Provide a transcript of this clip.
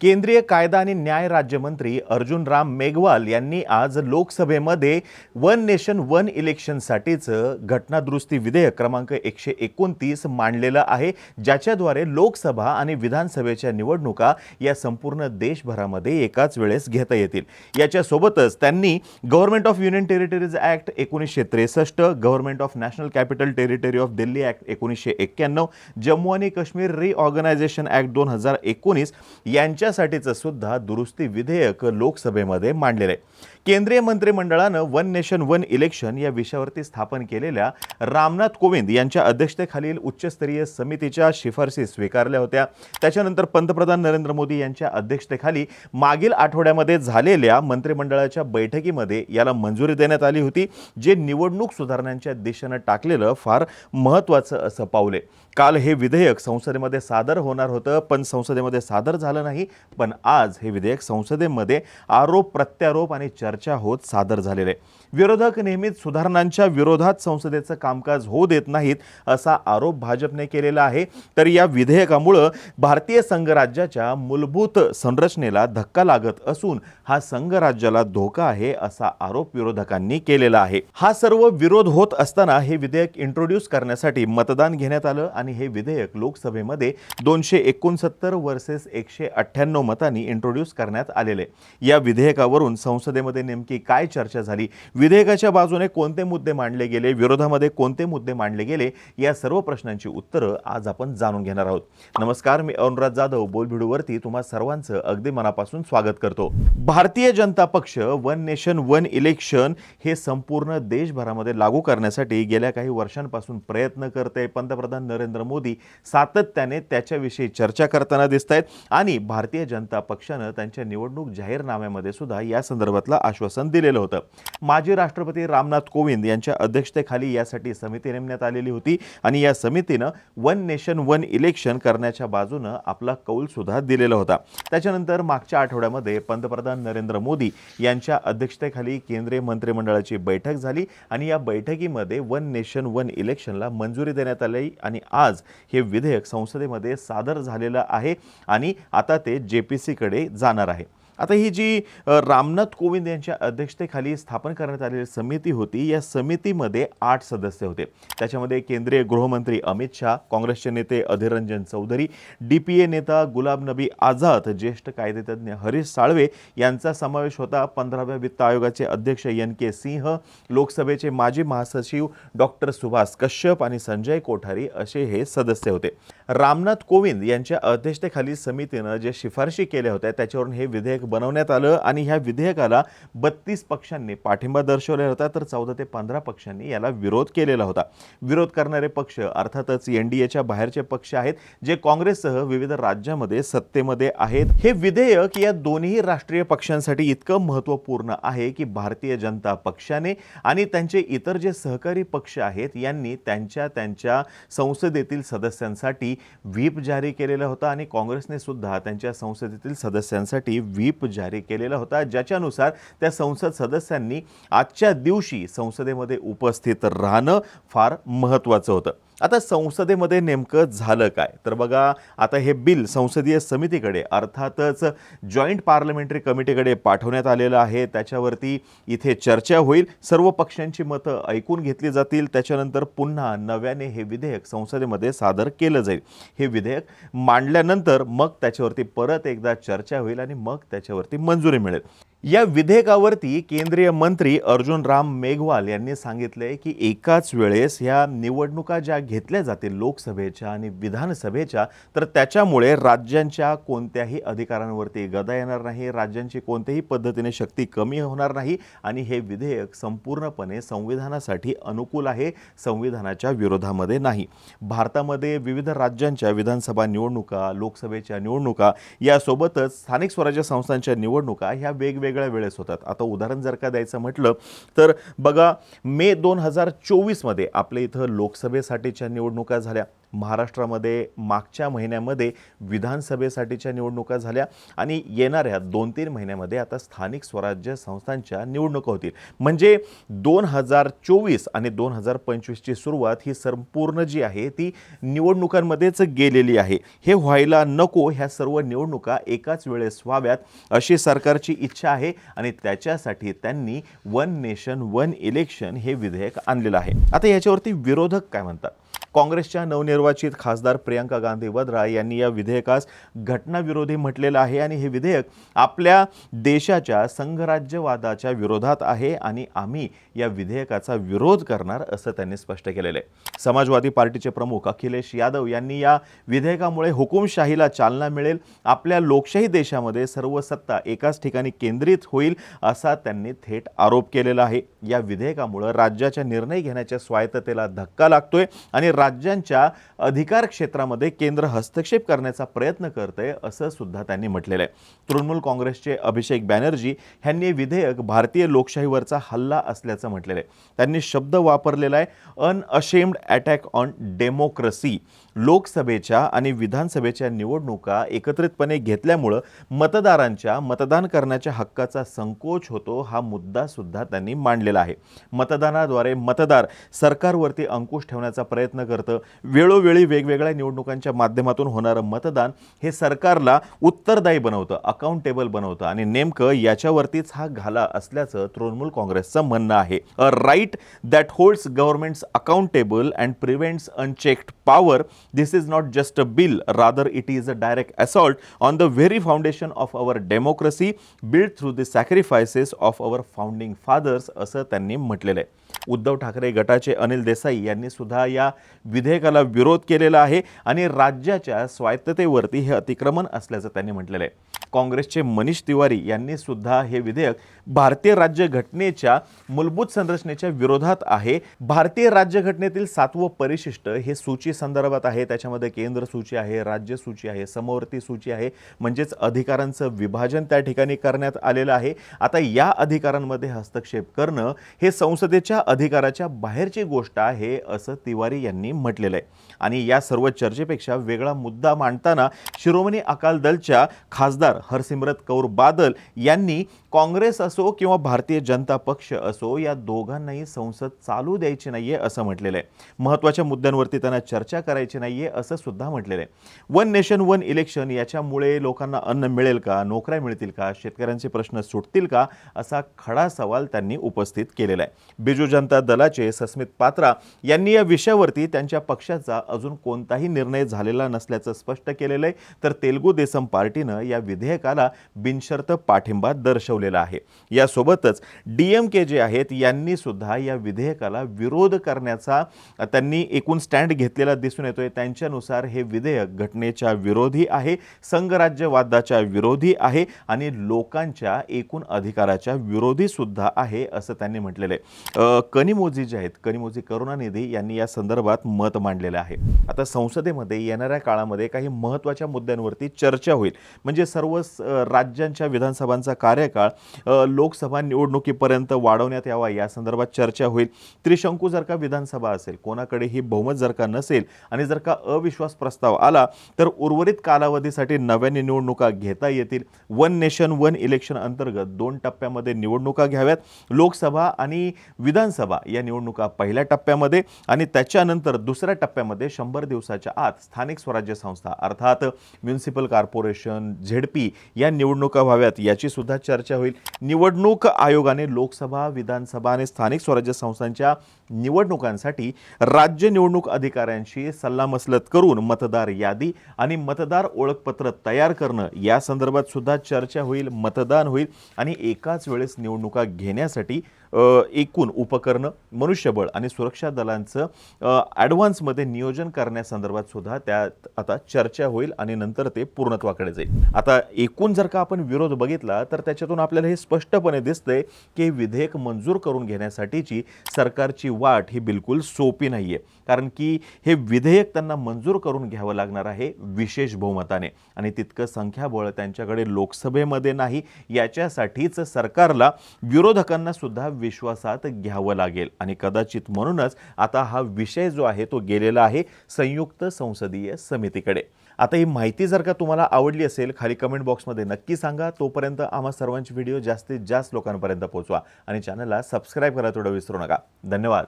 केंद्रीय कायदा आणि न्याय राज्यमंत्री अर्जुन राम मेघवाल यांनी आज लोकसभेमध्ये वन नेशन वन इलेक्शनसाठीचं घटनादुरुस्ती विधेयक क्रमांक एकशे एकोणतीस मांडलेलं आहे ज्याच्याद्वारे लोकसभा आणि विधानसभेच्या निवडणुका या संपूर्ण देशभरामध्ये एकाच वेळेस घेता येतील. याच्यासोबतच त्यांनी government of union territories act एकोणीसशे त्रेसष्ट government of national capital territory of Delhi act एकोणीसशे एक्क्याण्णव जम्मू आणि काश्मीर रिऑर्गनायझेशन ॲक्ट दोन हजार एकोणीस यांच्या यांच्यासाठीचं सुद्धा दुरुस्ती विधेयक लोकसभेमध्ये मांडलेलं आहे. केंद्रीय मंत्रिमंडळानं वन नेशन वन इलेक्शन या विषयावरती स्थापन केलेल्या रामनाथ कोविंद यांच्या अध्यक्षतेखालील उच्चस्तरीय समितीच्या शिफारसी स्वीकारल्या होत्या. त्याच्यानंतर पंतप्रधान नरेंद्र मोदी यांच्या अध्यक्षतेखाली मागील आठवड्यामध्ये झालेल्या मंत्रिमंडळाच्या बैठकीमध्ये याला मंजुरी देण्यात आली होती जे निवडणूक सुधारणांच्या दिशेनं टाकलेलं फार महत्त्वाचं असं पावले काल हे विधेयक संसदेमध्ये सादर होणार होतं पण संसदेमध्ये सादर झालं नाही पण आज हे विधेयक संसदेमध्ये आरोप प्रत्यारोप आणि चर्चा होत सादर झालेले. आहे विरोधक नेहमीच सुधारणांच्या विरोधात संसदेचं कामकाज होऊ देत नाहीत असा आरोप भाजपने केलेला आहे. तर या विधेयकामुळं भारतीय संघराज्याच्या मूलभूत संरचनेला धक्का लागत असून हा संघराज्याला धोका आहे असा आरोप विरोधकांनी केलेला आहे. हा सर्व विरोध होत असताना हे विधेयक इंट्रोड्यूस करण्यासाठी मतदान घेण्यात आलं आणि हे विधेयक लोकसभेमध्ये दोनशे एकोणसत्तर वर्सेस एकशे अठ्ठ्याण्णव मतांनी इंट्रोड्यूस करण्यात आलेले. या विधेयकावरून संसदेमध्ये नेमकी काय चर्चा झाली? विधेयकाच्या बाजूने कोणते मुद्दे मांडले गेले? विरोधामध्ये कोणते मुद्दे मांडले गेले? या सर्व प्रश्नांची उत्तरं आज आपण जाणून घेणार आहोत. नमस्कार मी अरुणराज जाधव. बोलभिडूवरती तुम्हा सर्वांचं अगदी मनापासून स्वागत करतो. भारतीय जनता पक्ष वन नेशन वन इलेक्शन हे संपूर्ण देशभरामध्ये लागू करण्यासाठी गेल्या काही वर्षांपासून प्रयत्न करते पंतप्रधान नरेंद्र मोदी सातत्याने त्याच्याविषयी चर्चा करताना दिसत आहेत आणि भारतीय जनता पक्षानं त्यांच्या निवडणूक जाहीरनाम्यामध्ये सुद्धा या संदर्भात संदर्भातलं आश्वासन दिलेलं होतं. माजी राष्ट्रपती रामनाथ कोविंद यांच्या अध्यक्षतेखाली यासाठी समिती नेमण्यात आलेली होती आणि या समितीनं वन नेशन वन इलेक्शन करण्याच्या बाजूनं आपला कौलसुद्धा दिलेला होता. त्याच्यानंतर मागच्या आठवड्यामध्ये पंतप्रधान नरेंद्र मोदी यांच्या अध्यक्षतेखाली केंद्रीय मंत्रिमंडळाची बैठक झाली आणि या बैठकीमध्ये वन नेशन वन इलेक्शनला मंजुरी देण्यात आली आणि आज हे विधेयक संसदेमध्ये सादर झालेलं आहे आणि आता ते जे पी सीकडे जाणार आहे. आता ही जी रामनाथ कोविंद यांच्या अध्यक्षतेखाली स्थापन करण्यात आलेली समिती होती या समितीमध्ये आठ सदस्य होते. त्याच्यामध्ये केंद्रीय गृहमंत्री अमित शहा काँग्रेसचे नेते Adhiranjan Chowdhury D P A नेता गुलाम नबी आझाद ज्येष्ठ कायदेतज्ञ हरीश साळवे यांचा समावेश होता. पंधराव्या वित्त आयोगाचे अध्यक्ष एन के सिंह लोकसभेचे माजी महासचिव डॉक्टर सुभाष कश्यप आणि संजय कोठारी असे हे सदस्य होते. रामनाथ कोविंद यांच्या अध्यक्षतेखाली समितीनं जे शिफारशी केल्या होत्या त्याच्यावरून हे विधेयक बनवण्यात आलं आणि ह्या विधेयकाला बत्तीस पक्षांनी पाठिंबा दर्शवलेला होता तर चौदा ते पंधरा पक्षांनी याला विरोध केलेला होता. विरोध करणारे पक्ष अर्थातच एन डी एच्या बाहेरचे पक्ष आहेत जे काँग्रेससह विविध राज्यामध्ये सत्तेमध्ये आहेत. हे विधेयक या दोन्ही राष्ट्रीय पक्षांसाठी इतकं महत्त्वपूर्ण आहे की भारतीय जनता पक्षाने आणि त्यांचे इतर जे सहकारी पक्ष आहेत यांनी त्यांच्या त्यांच्या संसदेतील सदस्यांसाठी व्हीप जारी केलेला होता आणि काँग्रेसने सुद्धा त्यांच्या संसदेतील सदस्यांसाठी व्हीप जारी केलेला होता ज्याच्यानुसार त्या संसद सदस्यांनी आजच्या दिवशी संसदेमध्ये उपस्थित राहणं फार महत्त्वाचं होतं. आता संसदेमध्ये नेमकं झालं काय? तर बघा आता हे बिल संसदीय समितीकडे अर्थातच जॉईंट पार्लमेंटरी कमिटीकडे पाठवण्यात आलेलं आहे. त्याच्यावरती इथे चर्चा होईल. सर्व पक्षांची मतं ऐकून घेतली जातील. त्याच्यानंतर पुन्हा नव्याने हे विधेयक संसदेमध्ये सादर केलं जाईल. हे विधेयक मांडल्यानंतर मग त्याच्यावरती परत एकदा चर्चा होईल आणि मग त्याच्यावरती मंजुरी मिळेल. या विधेयकावरती केंद्रीय मंत्री अर्जुन राम मेघवाल यांनी सांगितले की एकाच वेळेस ह्या निवडणुका ज्या घेतल्या जातील लोकसभेच्या आणि विधानसभेच्या तर त्याच्यामुळे राज्यांच्या कोणत्याही अधिकारांवरती गदा येणार नाही राज्यांची कोणत्याही पद्धतीने शक्ती कमी होणार नाही आणि हे विधेयक संपूर्णपणे संविधानासाठी अनुकूल आहे संविधानाच्या विरोधामध्ये नाही. भारतामध्ये विविध राज्यांच्या विधानसभा निवडणुका लोकसभेच्या निवडणुका यासोबतच स्थानिक स्वराज्य संस्थांच्या निवडणुका ह्या वेगवेगळ्या वेळेस होतात. आता उदाहरण जर का द्यायचं म्हटलं तर बघा मे दोन हजार चोवीसमध्ये आपल्या इथं लोकसभेसाठीच्या निवडणुका झाल्या. महाराष्ट्रामध्ये मागच्या महिन्यामध्ये विधानसभेसाठीच्या निवडणुका झाल्या आणि येणाऱ्या दोन तीन महिन्यामध्ये आता स्थानिक स्वराज्य संस्थांच्या निवडणुका होतील. म्हणजे दोन हजार चोवीस आणि दोन हजार पंचवीसची सुरुवात ही संपूर्ण जी आहे ती निवडणुकांमध्येच गेलेली आहे. हे व्हायला नको ह्या सर्व निवडणुका एकाच वेळेस व्हाव्यात अशी सरकारची इच्छा आहे आणि त्याच्यासाठी त्यांनी वन नेशन वन इलेक्शन हे विधेयक आणलेलं आहे. आता याच्यावरती विरोधक काय म्हणतात? काँग्रेसच्या नवनिर्वाचित खासदार प्रियंका गांधी वद्रा यांनी या विधेयकास घटनाविरोधी म्हटलेलं आहे आणि हे विधेयक आपल्या देशाच्या संघराज्यवादाच्या विरोधात आहे आणि आम्ही या विधेयकाचा विरोध करणार असं त्यांनी स्पष्ट केलेलं आहे. समाजवादी पार्टीचे प्रमुख अखिलेश यादव यांनी या विधेयकामुळे हुकुमशाहीला चालना मिळेल आपल्या लोकशाही देशामध्ये सर्व सत्ता एकाच ठिकाणी केंद्रित होईल असा त्यांनी थेट आरोप केलेला आहे. या विधेयकामुळं राज्याच्या निर्णय घेण्याच्या स्वायत्ततेला धक्का लागतोय आणि राज्यांच्या अधिकार क्षेत्रामध्ये केंद्र हस्तक्षेप करण्याचा प्रयत्न करते असं सुद्धा त्यांनी म्हटलेलं आहे. तृणमूल काँग्रेसचे अभिषेक बॅनर्जी यांनी विधेयक भारतीय लोकशाहीवरचा हल्ला असल्याचं म्हटलेलं आहे. त्यांनी शब्द वापरलेला आहे अनअशेम्ड अटॅक ऑन डेमोक्रेसी. लोकसभेच्या आणि विधानसभेच्या निवडणुका एकत्रितपणे घेतल्यामुळं मतदारांच्या मतदान करण्याच्या हक्काचा संकोच होतो हा मुद्दा सुद्धा त्यांनी मांडलेला आहे. मतदानाद्वारे मतदार सरकारवरती अंकुश ठेवण्याचा प्रयत्न करतं. वेळोवेळी वेगवेगळ्या निवडणुकांच्या माध्यमातून होणारं मतदान हे सरकारला उत्तरदायी बनवतं अकाउंटेबल बनवतं. आणि नेमकं याच्यावरतीच हा घाला असल्याचं तृणमूल काँग्रेसचं म्हणणं आहे. A right that holds governments accountable and prevents unchecked power this is not just a bill rather it is a direct assault on the very foundation of our democracy build through the sacrifices of our founding fathers असं त्यांनी म्हटलेलं आहे. उद्धव ठाकरे गटाचे अनिल देसाई यांनी सुद्धा या विधेयकाला विरोध केलेला आहे आणि राज्याच्या स्वायत्ततेवरती हे अतिक्रमण असल्याचं त्यांनी म्हटलेलं आहे. काँग्रेसचे मनीष तिवारी यांनी सुद्धा हे विधेयक भारतीय राज्यघटनेच्या मूलभूत संरचनेच्या विरोधात आहे. भारतीय राज्यघटनेतील सातवं परिशिष्ट हे सूची संदर्भात आहे. त्याच्यामध्ये केंद्र सूची आहे राज्य सूची आहे समवर्ती सूची आहे. म्हणजेच अधिकारांचं विभाजन त्या ठिकाणी करण्यात आलेलं आहे. आता या अधिकारांमध्ये हस्तक्षेप करणं हे संसदेच्या अधिकाराच्या बाहेरची गोष्ट आहे असं तिवारी यांनी म्हटलेलं आहे. आणि या सर्व चर्चेपेक्षा वेगळा मुद्दा मांडताना शिरोमणी अकाल दलच्या खासदार हरसिमरत कौर बादल यांनी काँग्रेस असो किंवा भारतीय जनता पक्ष असो या दोघांनाही संसद चालू द्यायची नाही आहे असं म्हटलेलं आहे महत्त्वाच्या मुद्द्यांवरती त्यांना चर्चा करायची नाही आहे असं सुद्धा म्हटलेलं आहे वन नेशन वन इलेक्शन याच्यामुळे लोकांना अन्न मिळेल का? नोकऱ्या मिळतील का? शेतकऱ्यांचे प्रश्न सुटतील का? असा खडा सवाल त्यांनी उपस्थित केलेला आहे. बिजू जनता दलाचे सस्मित पात्रा यांनी या विषयावरती त्यांच्या पक्षाचा अजून कोणताही निर्णय झालेला नसल्याचं स्पष्ट केलेलं आहे तर तेलगू देसम पार्टीनं या विधेयकाला बिनशर्त पाठिंबा दर्शवलेला आहे. यासोबतच डी एम के जे आहेत यांनी सुद्धा या विधेयकाला विरोध करण्याचा त्यांनी एकूण स्टँड घेतलेला दिसून येतोय. त्यांच्यानुसार हे विधेयक घटनेच्या विरोधी आहे संघराज्यवादाच्या विरोधी आहे आणि लोकांच्या एकूण अधिकाराच्या विरोधी सुद्धा आहे असं त्यांनी म्हटलेलं आहे. कनिमोजी जे आहेत कनिमोजी करुणानिधी यांनी या संदर्भात मत मांडलेलं आहे. आता संसदेमध्ये येणाऱ्या काळामध्ये काही महत्त्वाच्या मुद्द्यांवरती चर्चा होईल. म्हणजे सर्व स- राज्यांच्या विधानसभांचा कार्यकाळ लोकसभा निवडणुकीपर्यंत वाढवण्यात यावा या संदर्भात चर्चा होईल. त्रिशंकू जर का विधानसभा असेल कोणाकडे ही बहुमत जर का नसेल आणि जर का अविश्वास प्रस्ताव आला तर उर्वरित कालावधीसाठी नव्याने निवडणुका घेता येतील. वन नेशन वन इलेक्शन अंतर्गत दोन टप्प्यामध्ये निवडणुका घ्याव्यात. लोकसभा आणि विधानसभा या निवडणुका पहिल्या टप्प्यामध्ये आणि त्याच्यानंतर दुसऱ्या टप्प्यामध्ये शंभर दिवसाच्या आत स्थानिक स्वराज्य संस्था अर्थात म्युन्सिपल कॉर्पोरेशन झेडपी या निवडणुका व्हाव्यात याची सुद्धा चर्चा होईल. निवडणूक आयोगाने लोकसभा विधानसभा आणि स्थानिक स्वराज्य संस्थांच्या निवडणुकांसाठी राज्य निवडणूक अधिकाऱ्यांशी सल्लामसलत करून मतदार यादी आणि मतदार ओळखपत्र तयार करणं या संदर्भात सुद्धा चर्चा होईल मतदान होईल आणि एकाच वेळेस निवडणुका घेण्यासाठी एकूण उपकरणं मनुष्यबळ आणि सुरक्षा दलांचं ॲडव्हान्समध्ये नियोजन करण्यासंदर्भात सुद्धा त्यात आता चर्चा होईल आणि नंतर ते पूर्णत्वाकडे जाईल. आता एकूण जर का आपण विरोध बघितला तर त्याच्यातून आपल्याला हे स्पष्टपणे दिसतंय की विधेयक मंजूर करून घेण्यासाठीची सरकारची वाट ही बिलकुल सोपी नाही आहे कारण की हे विधेयक त्यांना मंजूर करून घ्यावं लागणार आहे विशेष बहुमताने. आणि तितकं संख्याबळ त्यांच्याकडे लोकसभेमध्ये नाही याच्यासाठीच सरकारला विरोधकांना सुद्धा विश्वासात घ्यावं लागेल. आणि कदाचित म्हणूनच आता हा विषय जो आहे तो गेलेला आहे संयुक्त संसदीय समितीकडे. आता ही माहिती जर का तुम्हाला आवडली असेल खाली कमेंट बॉक्समध्ये नक्की सांगा. तोपर्यंत आम्हा सर्वांची व्हिडिओ जास्तीत जास्त लोकांपर्यंत पोहोचवा. आणि चॅनलला सबस्क्राईब करा थोडं विसरू नका. धन्यवाद.